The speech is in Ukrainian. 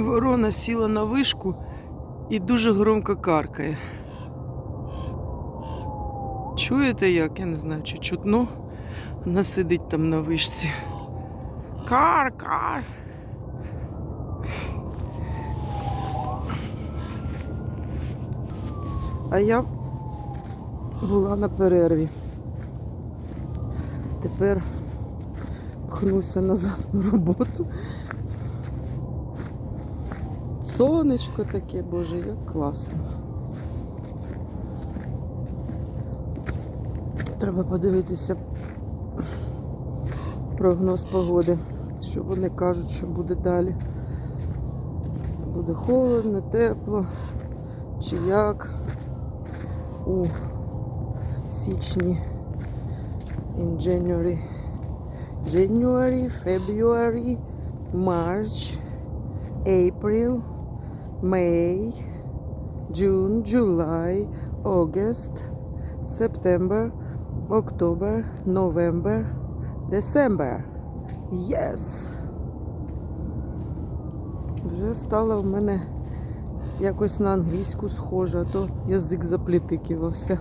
Ворона сіла на вишку і дуже громко каркає. Чуєте як? Я не знаю, чи чутно. Вона сидить там на вишці. Кар, кар. А я була на перерві. Тепер пхнуся назад на роботу. Сонечко таке, боже, як класно. Треба подивитися прогноз погоди, що вони кажуть, що буде далі. Буде холодно, тепло, чи як у січні in January. January, February, March, April, May, June, July, August, September, October, November, December. Yes! Вже стала в мене якось на англійську схожа, а то язик заплітикивався.